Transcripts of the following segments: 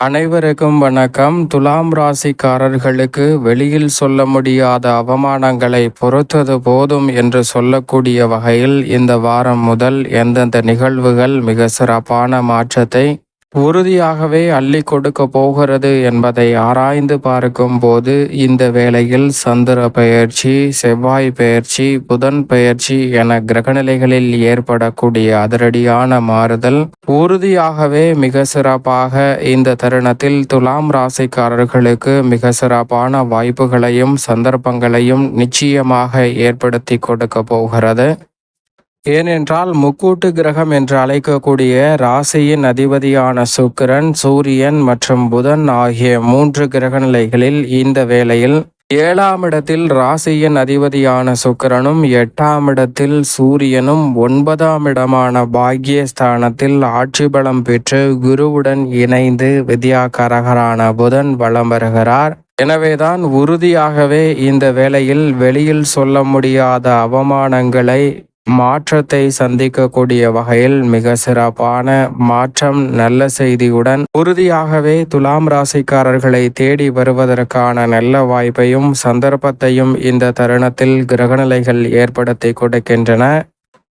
அனைவருக்கும் வணக்கம். துலாம் ராசிக்காரர்களுக்கு வெளியில் சொல்ல முடியாத அவமானங்களை பொறுத்தது போதும் என்று சொல்லக்கூடிய வகையில் இந்த வாரம் முதல் எந்தெந்த நிகழ்வுகள் மிக சிறப்பான மாற்றத்தை உறுதியாகவே அள்ளி கொடுக்க போகிறது என்பதை ஆராய்ந்து பார்க்கும் போது இந்த வேளையில் சந்திர பெயர்ச்சி செவ்வாய் பெயர்ச்சி புதன் பெயர்ச்சி என கிரகநிலைகளில் ஏற்படக்கூடிய அதிரடியான மாறுதல் உறுதியாகவே மிக சிறப்பாக இந்த தருணத்தில் துலாம் ராசிக்காரர்களுக்கு மிக சிறப்பான வாய்ப்புகளையும் சந்தர்ப்பங்களையும் நிச்சயமாக ஏற்படுத்தி கொடுக்க போகிறது. ஏனென்றால் முக்கூட்டு கிரகம் என்று அழைக்கக்கூடிய ராசியின் அதிபதியான சுக்கிரன் சூரியன் மற்றும் புதன் ஆகிய மூன்று கிரக நிலைகளில் இந்த வேளையில் ஏழாம் இடத்தில் ராசியின் அதிபதியான சுக்கிரனும் எட்டாம் இடத்தில் சூரியனும் ஒன்பதாம் இடமான பாக்யஸ்தானத்தில் ஆட்சி பலம் பெற்று குருவுடன் இணைந்து வித்யாகரகரான புதன் வலம் வருகிறார். எனவேதான் உறுதியாகவே இந்த வேளையில் வெளியில் சொல்ல முடியாத அவமானங்களை மாற்றத்தை சந்திக்கக்கூடிய வகையில் மிக சிறப்பான மாற்றம் நல்ல செய்தியுடன் உறுதியாகவே துலாம் ராசிக்காரர்களை தேடி வருவதற்கான நல்ல வாய்ப்பையும் சந்தர்ப்பத்தையும் இந்த தருணத்தில் கிரகநிலைகள் ஏற்படுத்தி கொடுக்கின்றன.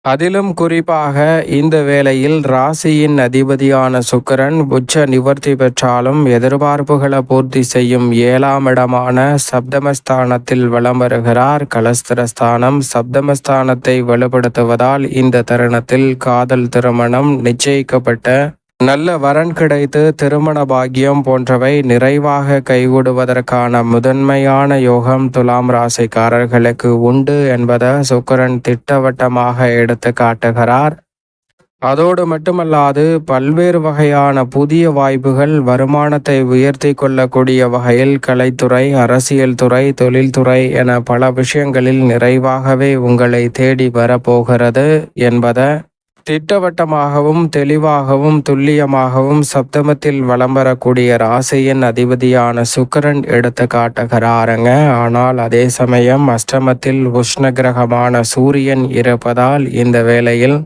அதிலும் குறிப்பாக இந்த வேளையில் ராசியின் அதிபதியான சுக்கரன் உச்ச நிவர்த்தி பெற்றாலும் எதிர்பார்ப்புகளை பூர்த்தி செய்யும் ஏழாம் இடமான சப்தமஸ்தானத்தில் வலம் வருகிறார். கலஸ்திரஸ்தானம் சப்தமஸ்தானத்தை வலுப்படுத்துவதால் இந்த தருணத்தில் காதல் திருமணம் நிச்சயிக்கப்பட்ட நல்ல வரன் கிடைத்து திருமண பாக்கியம் போன்றவை நிறைவாக கைகூடுவதற்கான முதன்மையான யோகம் துலாம் ராசிக்காரர்களுக்கு உண்டு என்பதை சுக்கரன் திட்டவட்டமாக எடுத்து காட்டுகிறார். அதோடு மட்டுமல்லாது பல்வேறு வகையான புதிய வாய்ப்புகள் வருமானத்தை உயர்த்தி கொள்ளக்கூடிய வகையில் கலைத்துறை அரசியல் துறை தொழில்துறை என பல விஷயங்களில் நிறைவாகவே உங்களை தேடி வரப்போகிறது என்பதை திட்டவட்டமாகவும் தெளிவாகவும் துல்லியமாகவும் சப்தமத்தில் வலம் வரக்கூடிய ராசியின் அதிபதியான சுக்கரன் எடுத்து காட்டுகிறாருங்க ஆனால் அதே சமயம் அஷ்டமத்தில் உஷ்ண கிரகமான சூரியன் இருப்பதால் இந்த வேளையில்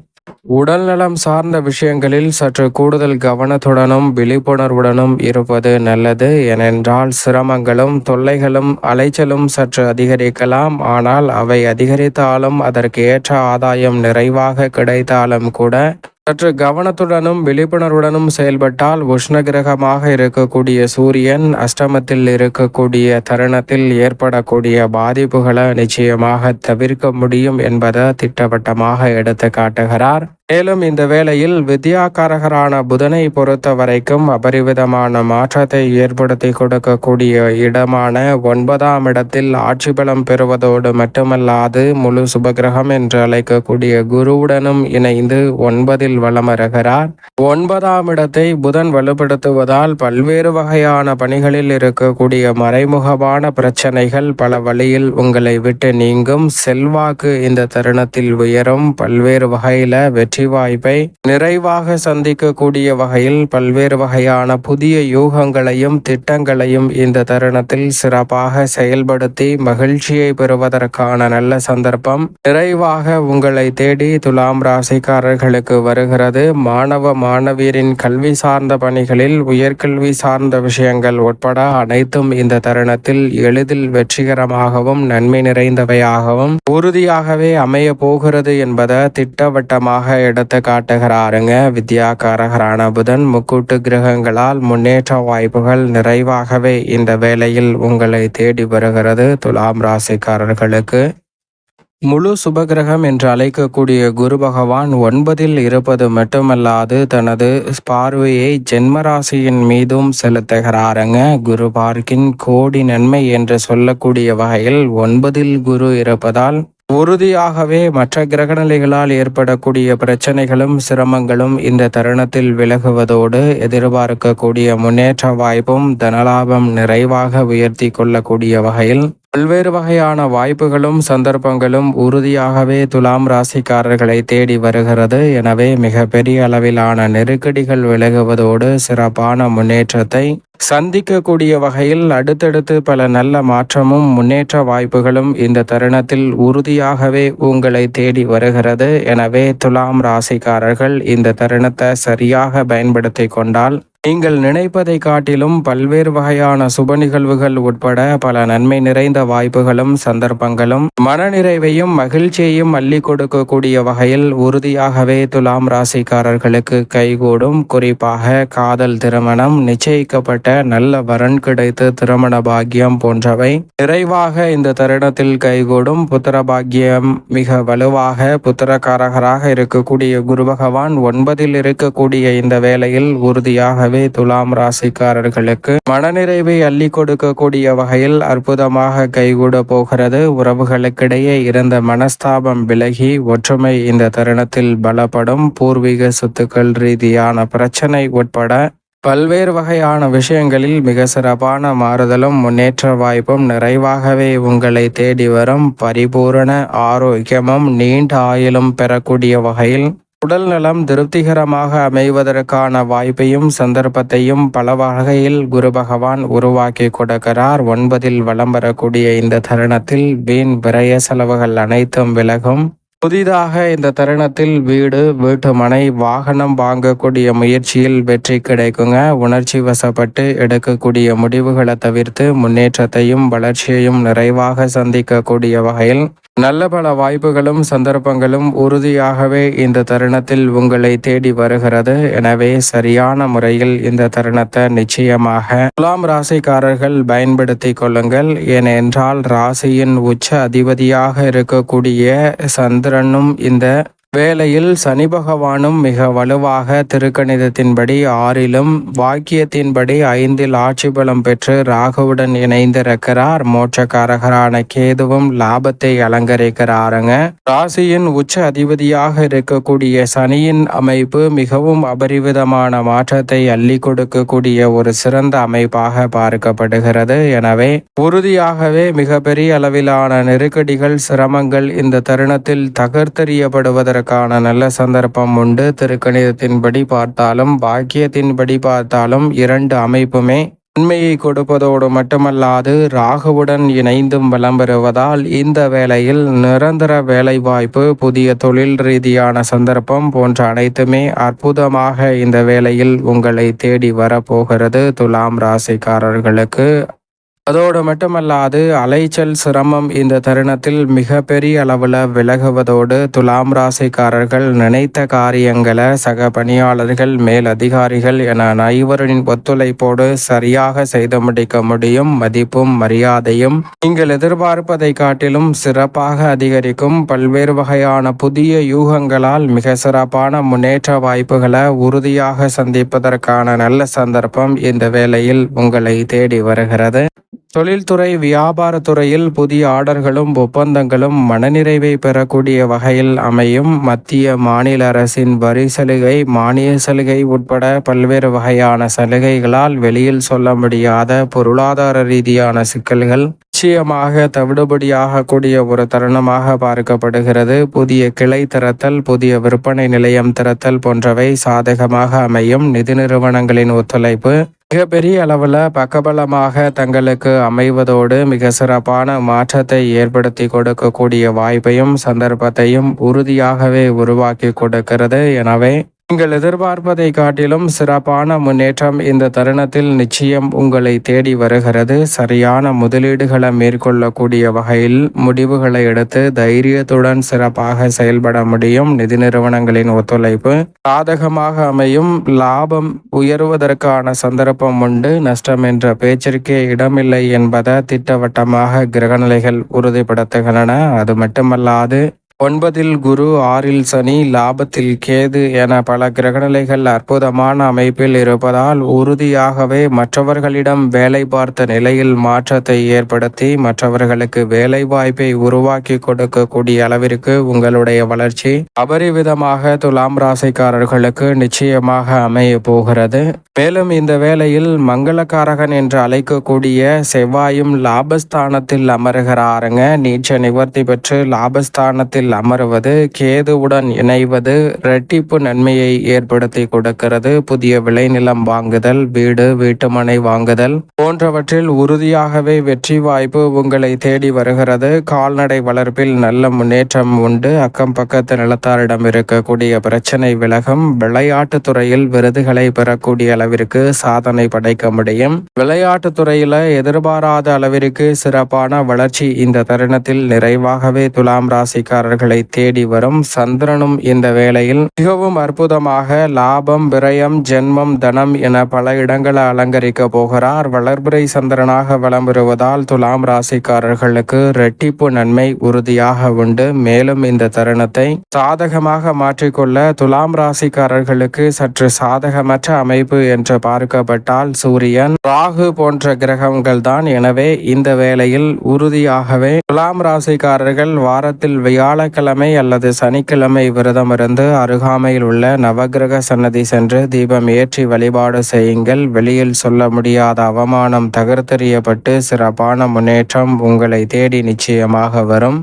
உடல்நலம் சார்ந்த விஷயங்களில் சற்று கூடுதல் கவனத்துடனும் விழிப்புணர்வுடனும் இருப்பது நல்லது. ஏனென்றால் சிரமங்களும் தொல்லைகளும் அலைச்சலும் சற்று அதிகரிக்கலாம். ஆனால் அவை அதிகரித்தாலும் அதற்கு ஏற்ற ஆதாயம் நிறைவாக கிடைத்தாலும் கூட சற்று கவனத்துடனும் விழிப்புணர்வுடனும் செயல்பட்டால் உஷ்ண கிரகமாக இருக்கக்கூடிய சூரியன் அஷ்டமத்தில் இருக்கக்கூடிய தருணத்தில் ஏற்படக்கூடிய பாதிப்புகளை நிச்சயமாக தவிர்க்க முடியும் என்பதை திட்டவட்டமாக எடுத்து காட்டுகிறார் மேலும் இந்த வேளையில் வித்யாகாரகரான புதனை பொறுத்த வரைக்கும் அபரிவிதமான மாற்றத்தை ஏற்படுத்தி கொடுக்கக்கூடிய இடமான ஒன்பதாம் இடத்தில் ஆட்சி பலம் பெறுவதோடு மட்டுமல்லாது முழு சுபகிரகம் என்று அழைக்கக்கூடிய குருவுடனும் இணைந்து ஒன்பதில் வளமருகிறார். ஒன்பதாம் இடத்தை புதன் வலுப்படுத்துவதால் பல்வேறு வகையான பணிகளில் இருக்கக்கூடிய மறைமுகமான பிரச்சனைகள் பல வழியில் உங்களை விட்டு நீங்கும். செல்வாக்கு இந்த தருணத்தில் உயரும். பல்வேறு வகையில வெற்றி வெற்றி வாய்ப்பை நிறைவாக சந்திக்கக்கூடிய வகையில் பல்வேறு வகையான புதிய யூகங்களையும் திட்டங்களையும் இந்த தருணத்தில் சிறப்பாக செயல்படுத்தி மகிழ்ச்சியை பெறுவதற்கான நல்ல சந்தர்ப்பம் நிறைவாக உங்களை தேடி துலாம் ராசிக்காரர்களுக்கு வருகிறது. மாணவ மாணவியரின் கல்வி சார்ந்த பணிகளில் உயர்கல்வி சார்ந்த விஷயங்கள் உட்பட அனைத்தும் இந்த தருணத்தில் எளிதில் வெற்றிகரமாகவும் நன்மை நிறைந்தவையாகவும் உறுதியாகவே அமைய போகிறது என்பதை திட்டவட்டமாக இடத்தை காட்டுகிறாருங்க. வித்யாகாரகரான புதன் முக்கூட்டு கிரகங்களால் முன்னேற்ற வாய்ப்புகள் நிறைவாகவே இந்த வேளையில் உங்களை தேடி வருகிறது துலாம் ராசிக்காரர்களுக்கு. முழு சுபகிரகம் என்று அழைக்கக்கூடிய குரு பகவான் ஒன்பதில் இருப்பது மட்டுமல்லாது தனது பார்வையை ஜென்மராசியின் மீதும் செலுத்துகிறாருங்க. குரு பார்க்கின் கோடி நன்மை என்று சொல்லக்கூடிய வகையில் ஒன்பதில் குரு இருப்பதால் உறுதியாகவே மற்ற கிரகநிலைகளால் ஏற்படக்கூடிய பிரச்சனைகளும் சிரமங்களும் இந்த தருணத்தில் விலகுவதோடு எதிர்பார்க்கக்கூடிய முன்னேற்ற வாய்ப்பும் தனலாபம் நிறைவாக உயர்த்தி கொள்ளக்கூடிய வகையில் பல்வேறு வகையான வாய்ப்புகளும் சந்தர்ப்பங்களும் உறுதியாகவே துலாம் ராசிக்காரர்களை தேடி வருகிறது. எனவே மிக பெரிய அளவிலான நெருக்கடிகள் விலகுவதோடு சிறப்பான முன்னேற்றத்தை சந்திக்கக்கூடிய வகையில் அடுத்தடுத்து பல நல்ல மாற்றமும் முன்னேற்ற வாய்ப்புகளும் இந்த தருணத்தில் உறுதியாகவே உங்களை தேடி வருகிறது. எனவே துலாம் ராசிக்காரர்கள் இந்த தருணத்தை சரியாக பயன்படுத்தி கொண்டால் நீங்கள் நினைப்பதை காட்டிலும் பல்வேறு வகையான சுப நிகழ்வுகள் உட்பட பல நன்மை நிறைந்த வாய்ப்புகளும் சந்தர்ப்பங்களும் மனநிறைவையும் மகிழ்ச்சியையும் அள்ளி கொடுக்கக்கூடிய வகையில் உறுதியாகவே துலாம் ராசிக்காரர்களுக்கு கைகூடும். குறிப்பாக காதல் திருமணம் நிச்சயிக்கப்பட்ட நல்ல வரன் கிடைத்து திருமண பாக்கியம் போன்றவை நிறைவாக இந்த தருணத்தில் கைகூடும். புத்திர பாக்கியம் மிக வலுவாக புத்திரக்காரகராக இருக்கக்கூடிய குரு பகவான் ஒன்பதில் இருக்கக்கூடிய இந்த வேளையில் உறுதியாகவே துலாம் ராசிக்காரர்களுக்கு மனநிறைவை அள்ளி கொடுக்கக்கூடிய வகையில் அற்புதமாக கைகூட போகிறது. உறவுகளுக்கிடையே இருந்த மனஸ்தாபம் விலகி ஒற்றுமை இந்த தருணத்தில் பலப்படும். பூர்வீக சொத்துக்கள் ரீதியான பிரச்சனை உட்பட பல்வேறு வகையான விஷயங்களில் மிக சிறப்பான மாறுதலும் முன்னேற்ற வாய்ப்பும் நிறைவாகவே உங்களை தேடி வரும். பரிபூரண ஆரோக்கியமும் நீண்ட ஆயுளும் பெறக்கூடிய வகையில் உடல் நலம் திருப்திகரமாக அமைவதற்கான வாய்ப்பையும் சந்தர்ப்பத்தையும் பல வகையில் குரு பகவான் உருவாக்கி கொடுக்கிறார். ஒன்பதில் வலம் வரக்கூடிய இந்த தருணத்தில் வீண் விரய செலவுகள் அனைத்தும் விலகும். புதிதாக இந்த தருணத்தில் வீடு வீட்டுமனை வாகனம் வாங்கக்கூடிய முயற்சியில் வெற்றி கிடைக்குங்க. உணர்ச்சி வசப்பட்டு எடுக்கக்கூடிய முடிவுகளை தவிர்த்து முன்னேற்றத்தையும் வளர்ச்சியையும் நிறைவாக சந்திக்கக்கூடிய வகையில் நல்ல பல வாய்ப்புகளும் சந்தர்ப்பங்களும் உறுதியாகவே இந்த தருணத்தில் உங்களை தேடி வருகிறது. எனவே சரியான முறையில் இந்த தருணத்தை நிச்சயமாக துலாம் ராசிக்காரர்கள் பயன்படுத்தி கொள்ளுங்கள். ஏனென்றால் ராசியின் உச்ச அதிபதியாக இருக்கக்கூடிய சந்த சந்திரனும் இந்த வேளையில் சனி பகவானும் மிக வலுவாக திருக்கணிதத்தின்படி ஆறிலும் வாக்கியத்தின்படி ஐந்தில் ஆட்சி பலம் பெற்று ராகுவுடன் இணைந்திருக்கிறார். மோட்சக்காரகரான கேதுவும் லாபத்தை அலங்கரிக்கிறாருங்க. ராசியின் உச்ச அதிபதியாக இருக்கக்கூடிய சனியின் அமைப்பு மிகவும் அபரிவிதமான மாற்றத்தை அள்ளி கொடுக்கக்கூடிய ஒரு சிறந்த அமைப்பாக பார்க்கப்படுகிறது. எனவே உறுதியாகவே மிகப்பெரிய அளவிலான நெருக்கடிகள் சிரமங்கள் இந்த தருணத்தில் தகர்த்தெறியப்படுவதற்கு அதற்கான நல்ல சந்தர்ப்பம் உண்டு. திருக்கணிதத்தின்படி பார்த்தாலும் பாக்கியத்தின்படி பார்த்தாலும் இரண்டு அமைப்புமே உண்மையை கொடுப்பதோடு மட்டுமல்லாது ராகுவுடன் இணைந்தும் வலம் பெறுவதால் இந்த வேளையில் நிரந்தர வேலைவாய்ப்பு புதிய தொழில் ரீதியான சந்தர்ப்பம் போன்ற அனைத்துமே அற்புதமாக இந்த வேளையில் உங்களை தேடி வரப்போகிறது. துலாம் ராசிக்காரர்களுக்கு அதோடு மட்டுமல்லாது அலைச்சல் சிரமம் இந்த தருணத்தில் மிக பெரிய அளவில் விலகுவதோடு துலாம் ராசிக்காரர்கள் நினைத்த காரியங்களை சக பணியாளர்கள் மேல் அதிகாரிகள் என அனைவரின் ஒத்துழைப்போடு சரியாக செய்து முடிக்க முடியும். மதிப்பும் மரியாதையும் நீங்கள் எதிர்பார்ப்பதை காட்டிலும் சிறப்பாக அதிகரிக்கும். பல்வேறு வகையான புதிய யூகங்களால் மிக சிறப்பான முன்னேற்ற வாய்ப்புகளை உறுதியாக சந்திப்பதற்கான நல்ல சந்தர்ப்பம் இந்த வேளையில் உங்களை தேடி வருகிறது. தொழில்துறை வியாபாரத்துறையில் புதிய ஆர்டர்களும் ஒப்பந்தங்களும் மனநிறைவை பெறக்கூடிய வகையில் அமையும். மத்திய மாநில அரசின் வரி சலுகை மானிய சலுகை உட்பட பல்வேறு வகையான சலுகைகளால் வெளியில் சொல்ல முடியாத பொருளாதார ரீதியான சிக்கல்கள் நிச்சயமாக தவிடுபடியாகக்கூடிய ஒரு தருணமாக பார்க்கப்படுகிறது. புதிய கிளை திறத்தல் புதிய விற்பனை நிலையம் திறத்தல் போன்றவை சாதகமாக அமையும். நிதி நிறுவனங்களின் ஒத்துழைப்பு மிகப்பெரிய அளவில் பக்கபலமாக தங்களுக்கு அமைவதோடு மிக சிறப்பான மாற்றத்தை ஏற்படுத்தி கொடுக்கக்கூடிய வாய்ப்பையும் சந்தர்ப்பத்தையும் உறுதியாகவே உருவாக்கி கொடுக்கிறது. எனவே நீங்கள் எதிர்பார்ப்பதை காட்டிலும் சிறப்பான முன்னேற்றம் இந்த தருணத்தில் நிச்சயம் உங்களை தேடி வருகிறது. சரியான முதலீடுகளை மேற்கொள்ளக்கூடிய வகையில் முடிவுகளை எடுத்து தைரியத்துடன் சிறப்பாக செயல்பட முடியும். நிதி நிறுவனங்களின் ஒத்துழைப்பு சாதகமாக அமையும். லாபம் உயர்வதற்கான சந்தர்ப்பம் உண்டு. நஷ்டம் என்ற பேச்சிற்கே இடமில்லை என்பதை திட்டவட்டமாக கிரகநிலைகள் உறுதிப்படுத்துகின்றன. அது மட்டுமல்லாது ஒன்பதில் குரு ஆறில் சனி லாபத்தில் கேது என பல கிரகநிலைகள் அற்புதமான அமைப்பில் இருப்பதால் உறுதியாகவே மற்றவர்களிடம் வேலை பார்த்த நிலையில் மாற்றத்தை ஏற்படுத்தி மற்றவர்களுக்கு வேலை வாய்ப்பை உருவாக்கி கொடுக்கக்கூடிய அளவிற்கு உங்களுடைய வளர்ச்சி அபரிவிதமாக துலாம் ராசிக்காரர்களுக்கு நிச்சயமாக அமைய போகிறது. மேலும் இந்த வேளையில் மங்களக்காரகன் என்று அழைக்கக்கூடிய செவ்வாயும் லாபஸ்தானத்தில் அமருகிறாருங்க. நீச்ச நிவர்த்தி பெற்று லாபஸ்தானத்தில் ஸ்தானத்தில் அமருவது கேதுவுடன் இணைவது இரட்டிப்பு நன்மையை ஏற்படுத்தி கொடுக்கிறது புதிய விளைநிலம் வாங்குதல் வீடு வீட்டுமனை வாங்குதல் போன்றவற்றில் உறுதியாகவே வெற்றி வாய்ப்பு உங்களை தேடி வருகிறது. கால்நடை வளர்ப்பில் நல்ல முன்னேற்றம் உண்டு. அக்கம் பக்கத்து நிலத்தாரிடம் இருக்கக்கூடிய பிரச்சனை விலகும். விளையாட்டுத் துறையில் விருதுகளை பெறக்கூடிய அளவிற்கு சாதனை படைக்க முடியும். விளையாட்டுத் துறையில எதிர்பாராத அளவிற்கு சிறப்பான வளர்ச்சி இந்த தருணத்தில் நிறைவாகவே துலாம் ராசிக்காரர்கள் தேடி வரும் சந்திரனும் இந்த வேளையில் மிகவும் அற்புதமாக லாபம் விரயம் ஜென்மம் தனம் என பல இடங்களை அலங்கரிக்க போகிறார். வளர்பிறை சந்திரனாக வலம் வருவதால் துலாம் ராசிக்காரர்களுக்கு ரெட்டிப்பு நன்மை உறுதியாக உண்டு. மேலும் இந்த தருணத்தை சாதகமாக மாற்றிக்கொள்ள துலாம் ராசிக்காரர்களுக்கு சற்று சாதகமற்ற அமைப்பு என்று பார்க்கப்பட்டால் சூரியன் ராகு போன்ற கிரகங்கள் தான். எனவே இந்த வேளையில் உறுதியாகவே துலாம் ராசிக்காரர்கள் வாரத்தில் வியாழ வியாழக்கிழமை அல்லது சனிக்கிழமை விரதம் இருந்து அருகாமையில் உள்ள நவகிரக சன்னதி சென்று தீபம் ஏற்றி வழிபாடு செய்யுங்கள். வெளியில் சொல்ல முடியாத அவமானம் தகர்த்தெறியப்பட்டு சிறப்பான முன்னேற்றம் உங்களை தேடி நிச்சயமாக வரும்.